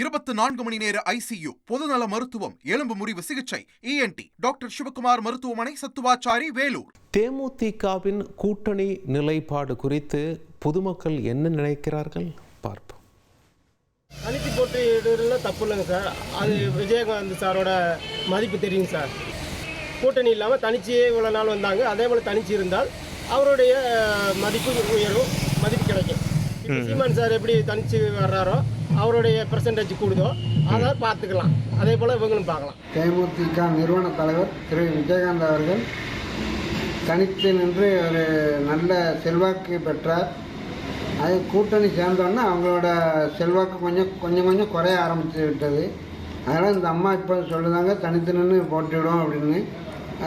இருபத்தி நான்கு மணி நேர ஐசியு பொதுநல மருத்துவம் எலும்பு முறிவு சிகிச்சை இஎன்டி டாக்டர் சிவகுமார் மருத்துவமனை சத்துவாச்சாரி வேலூர். தேமுதிகவின் கூட்டணி நிலைப்பாடு குறித்து பொதுமக்கள் என்ன நினைக்கிறார்கள்? பார்ப்போம். அழுத்தி போட்டு இடுறதுல தப்பு இல்லைங்க சார். அது விஜயகாந்த் சாரோட மதிப்பு தெரியும் சார். கூட்டணி இல்லாமல் தனிச்சே இவ்வளோ நாள் வந்தாங்க. அதே போல் தனிச்சு இருந்தால் அவருடைய மதிப்பு உயரும் மதிப்பு கிடைக்கும். சீமான் சார் எப்படி தனிச்சு வர்றாரோ அவருடைய பெர்சன்டேஜ் கூடுதோ அதை பார்த்துக்கலாம். அதே போல் இவங்களும் பார்க்கலாம். தேமுதிக நிறுவன தலைவர் திரு விஜயகாந்த் அவர்கள் தனித்து நின்று ஒரு நல்ல செல்வாக்கு பெற்றார். அது கூட்டணி சேர்ந்தோன்னா அவங்களோட செல்வாக்கு கொஞ்சம் கொஞ்சம் கொஞ்சம் குறைய ஆரம்பித்து விட்டது. அதனால் இந்த அம்மா இப்போ சொல்லுதாங்க தனித்து நின்று போட்டிவிடும் அப்படின்னு.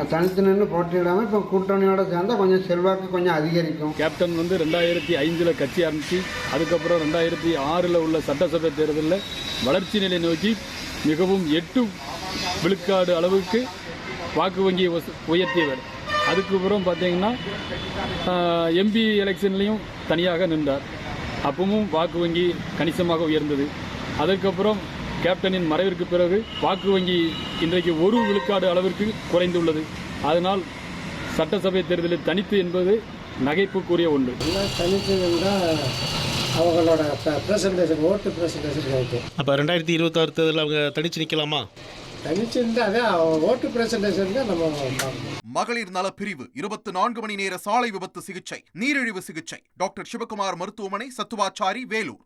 தனித்து நின்று போட்டியிடாமல் இப்போ கூட்டணியோட சேர்ந்தால் கொஞ்சம் செல்வாக்கு கொஞ்சம் அதிகரிக்கும். கேப்டன் வந்து ரெண்டாயிரத்தி ஐந்தில் கட்சி ஆரம்பித்து அதுக்கப்புறம் ரெண்டாயிரத்தி ஆறில் உள்ள சட்டசபை தேர்தலில் வளர்ச்சி நிலை நோக்கி மிகவும் எட்டு விழுக்காடு அளவுக்கு வாக்கு வங்கியை உச- உயர்த்தியவர். அதுக்கப்புறம் பார்த்தீங்கன்னா எம்பி எலெக்ஷன்லேயும் தனியாக நின்றார். அப்பவும் வாக்கு வங்கி கணிசமாக உயர்ந்தது. அதுக்கப்புறம் கேப்டனின் மறைவிற்கு பிறகு வாக்கு வங்கி இன்றைக்கு ஒரு விழுக்காடு அளவிற்கு குறைந்துள்ளது. அதனால் சட்டசபை தேர்தலில் தனித்து என்பது நகைப்புக்குரிய ஒன்று. இருந்தால் அவங்களோட ப்ரெசன்டேஷன் ஓட்டு ப்ரெசன்டேஷன் கிடைக்கும் அப்போ ரெண்டாயிரத்தி இருபத்தாறு தேர்தலில் அவங்க தனிச்சு நிற்கலாமா மகளிர் நல பிரிவு இருபத்தி நான்கு மணி நேர சாலை விபத்து சிகிச்சை நீரிழிவு சிகிச்சை. டாக்டர் சிவகுமார் மருத்துவமனை சத்துவாச்சாரி வேலூர்.